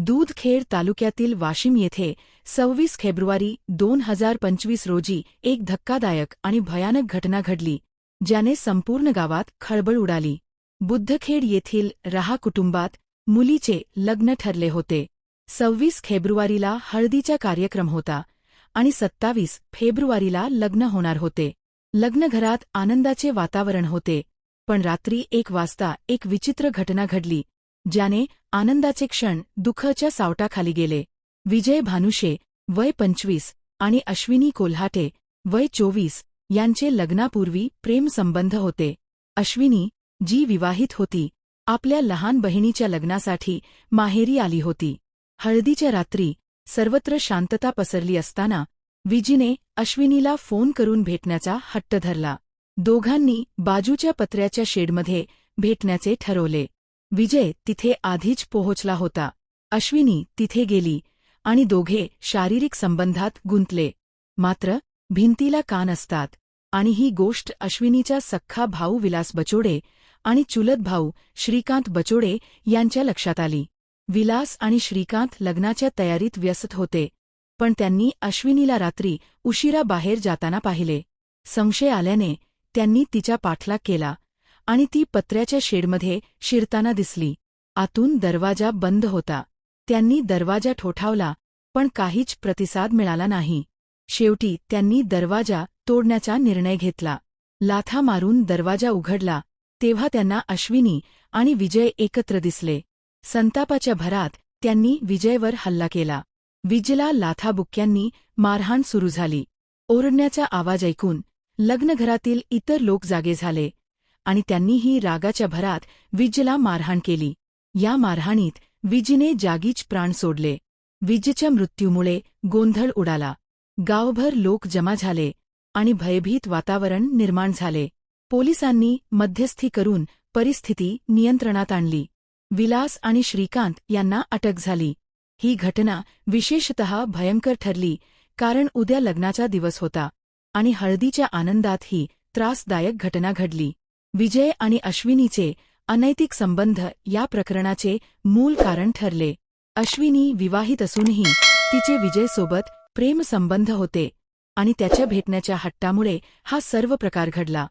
दूधखेड तालुक्यातील वाशिम येथे सव्वीस फेब्रुवारी दोन हजार पंचवीस रोजी एक धक्कादायक आणि भयानक घटना घडली ज्याने संपूर्ण गावात खळबळ उडाली. बुद्धखेड येथील रहा कुटुंबात मुलीचे लग्न ठरले होते. सव्वीस फेब्रुवारीला हळदीचा कार्यक्रम होता आणि सत्तावीस फेब्रुवारीला लग्न होणार होते. लग्नघरात आनंदाचे वातावरण होते पण रात्री एक वाजता एक विचित्र घटना घडली ज्याने आनंदाचे क्षण दुःखच्या सावटाखाली गेले. विजय भानुशे वय पंचवीस आणि अश्विनी कोल्हाटे वय चोवीस यांचे लग्नापूर्वी प्रेमसंबंध होते. अश्विनी जी विवाहित होती आपल्या लहान बहिणीच्या लग्नासाठी माहेरी आली होती. हळदीच्या रात्री सर्वत्र शांतता पसरली असताना विजीने अश्विनीला फोन करून भेटण्याचा हट्ट धरला. दोघांनी बाजूच्या पत्र्याच्या शेडमध्ये भेटण्याचे ठरवले. विजय तिथे आधीच पोहोचला होता. अश्विनी तिथे गेली आणि दोघे शारीरिक संबंधात गुंतले. मात्र भिंतीला कान असतात आणि ही गोष्ट अश्विनीच्या सख्खा भाऊ विलास बचोडे आणि चुलत भाऊ श्रीकांत बचोडे यांच्या लक्षात आली. विलास आणि श्रीकांत लग्नाच्या तयारीत व्यस्त होते पण त्यांनी अश्विनीला रात्री उशिरा बाहेर जाताना पाहिले. संशय आल्याने त्यांनी तिचा पाठलाग केला आणि ती पत्र्याच्या शेडमध्ये शिरताना दिसली. आतून दरवाजा बंद होता. त्यांनी दरवाजा ठोठावला पण काहीच प्रतिसाद मिळाला नाही. शेवटी त्यांनी दरवाजा तोडण्याचा निर्णय घेतला. लाथा मारून दरवाजा उघडला. तेव्हा त्यांना अश्विनी आणि विजय एकत्र दिसले. संतापाच्या भरात त्यांनी विजयवर हल्ला केला. विजला लाथाबुक्क्यांनी मारहाण सुरू झाली. ओरडण्याचा आवाज ऐकून लग्नघरातील इतर लोक जागे झाले. आणि त्यांनीही रागाच्या भरात विजला मारहाण केली. या मारहाणीत विजीने जागीच प्राण सोडले. विजच्या मृत्यूमुळे गोंधळ उडाला. गावभर लोक जमा झाले आणि भयभीत वातावरण निर्माण झाले. पोलिसांनी मध्यस्थी करून परिस्थिती नियंत्रणात आणली. विलास आणि श्रीकांत यांना अटक झाली. ही घटना विशेषतः भयंकर ठरली कारण उद्या लग्नाचा दिवस होता आणि हळदीच्या आनंदात ही त्रासदायक घटना घडली. विजय आणि अश्विनीचे अनैतिक संबंध या प्रकरणाचे मूल कारण ठरले. अश्विनी विवाहित असूनही तिचे विजयसोबत प्रेमसंबंध होते आणि त्याच्या भेटण्याच्या हट्टामुळे हा सर्व प्रकार घडला.